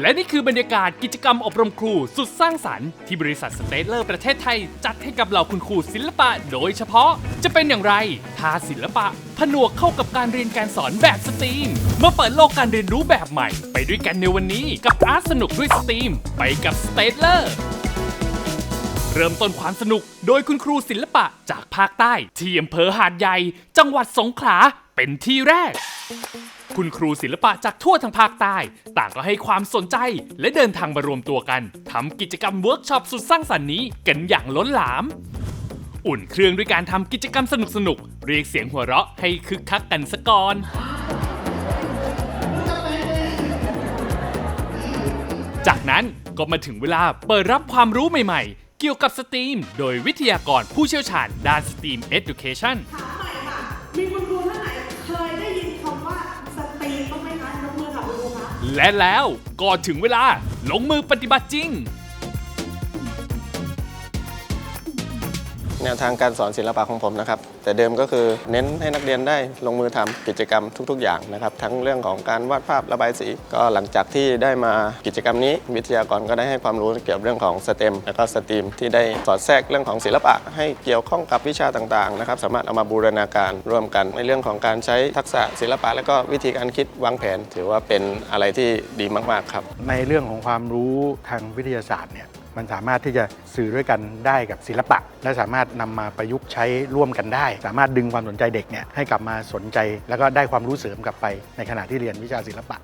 และนี่คือบรรยากาศกิจกรรมอบรมครูสุดสร้างสรรค์ที่บริษัทสเตเลอร์ประเทศไทย จัดให้กับเหล่าคุณครูศิลปะโดยเฉพาะ จะเป็นอย่างไรถ้าศิลปะ ผนวกเข้ากับการเรียนการสอนแบบสตรีมมาเปิดโลกการเรียนรู้แบบใหม่ ไปด้วยกันในวันนี้กับอาร์ตสนุกด้วยสตรีม ไปกับสเตเลอร์เริ่มต้นความสนุกโดยคุณครูศิลปะจากภาคใต้ที่อำเภอหาดใหญ่ จังหวัดสงขลาเป็นที่แรก คุณครูศิลปะจากทั่วทั้งภาคใต้ ต่างก็ให้ความสนใจและเดินทางมารวมตัวกันทำกิจกรรมเวิร์กช็อปสุดสร้างสรรค์นี้กันอย่างล้นหลาม อุ่นเครื่องด้วยการทำกิจกรรมสนุกๆเรียกเสียงหัวเราะให้คึกคักกันสะก่อนจากนั้นก็มาถึงเวลาเปิดรับความรู้ใหม่ๆ เกี่ยวกับสตรีม โดยวิทยากรผู้เชี่ยวชาญด้านสตรีม Education ถามใหม่ค่ะมีคุณครูท่านไหน และแล้วก็ถึงเวลาลงมือปฏิบัติจริง แนวทางการสอนศิลปะของผมนะครับ แต่เดิมก็คือเน้นให้นักเรียนได้ลงมือทำกิจกรรมทุก ๆ อย่างนะครับ ทั้งเรื่องของการวาดภาพระบายสี ก็หลังจากที่ได้มากิจกรรมนี้ วิทยากรก็ได้ให้ความรู้เกี่ยวกับเรื่องของสเต็มและก็สตรีมที่ได้สอดแทรกเรื่องของศิลปะ ให้เกี่ยวข้องกับวิชาต่างๆนะครับสามารถเอามาบูรณาการร่วมกันในเรื่องของการใช้ทักษะศิลปะ และก็วิธีการคิดวางแผน ถือว่าเป็นอะไรที่ดีมากๆครับ ในเรื่องของความรู้ทางวิทยาศาสตร์เนี่ย มันสามารถที่จะสื่อด้วยกันได้กับศิลปะ และสามารถนำมาประยุกต์ใช้ร่วมกันได้ สามารถดึงความสนใจเด็กเนี่ยให้กลับมาสนใจ แล้วก็ได้ความรู้เสริมกลับไปในขณะที่เรียนวิชาศิลปะ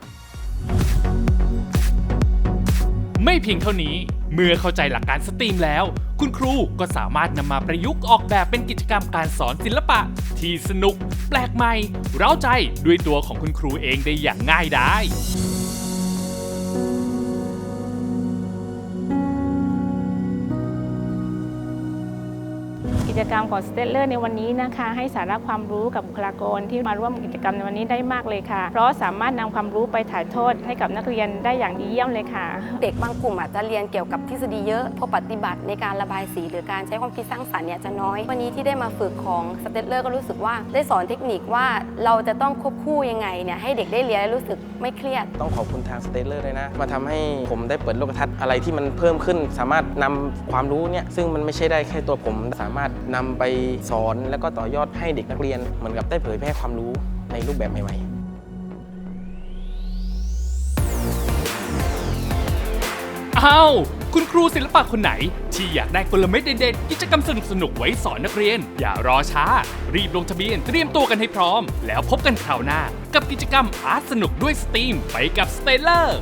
ไม่เพียงเท่านี้เมื่อเข้าใจหลักการสตรีมแล้ว คุณครูก็สามารถนำมาประยุกต์ออกแบบเป็นกิจกรรมการสอนศิลปะ ที่สนุก แปลกใหม่ เร้าใจด้วยตัวของคุณครูเองได้อย่างง่ายดาย กิจกรรมของสเตลเลอร์ในวันนี้นะคะ ให้สาระความรู้กับบุคลากรที่มาร่วมกิจกรรมในวันนี้ได้มากเลยค่ะ เพราะสามารถนำความรู้ไปถ่ายทอดให้กับนักเรียนได้อย่างดีเยี่ยมเลยค่ะ เด็กบางกลุ่มอาจจะเรียนเกี่ยวกับทฤษฎีเยอะพอปฏิบัติในการระบายสี หรือการใช้ความคิดสร้างสรรค์เนี่ยจะน้อย วันนี้ที่ได้มาฝึกของสเตตเลอร์ก็รู้สึกว่าได้สอนเทคนิคว่าเราจะต้องควบคู่ยังไงเนี่ยให้เด็กได้เรียนและรู้สึกไม่เครียด ต้องขอบคุณทางสเตเลอร์เลยนะมาทำให้ผมได้เปิดโลกทัศน์อะไรที่มันเพิ่มขึ้น สามารถนำความรู้เนี่ยซึ่งมันไม่ใช่ได้แค่ตัวผมสามารถนำไปสอนแล้วก็ต่อยอดให้เด็กนักเรียน เหมือนกับได้เผยแพร่ความรู้ในรูปแบบใหม่ๆอ้าวคุณครูศิลปะคนไหน ที่อยากได้กลเม็ดเด็ดๆกิจกรรมสนุกๆไว้สอนนักเรียน อย่ารอช้า รีบลงทะเบียนเตรียมตัวกันให้พร้อม แล้วพบกันคราวหน้า กับกิจกรรมอาร์ตสนุกด้วยสตรีม ไปกับสเตลเลอร์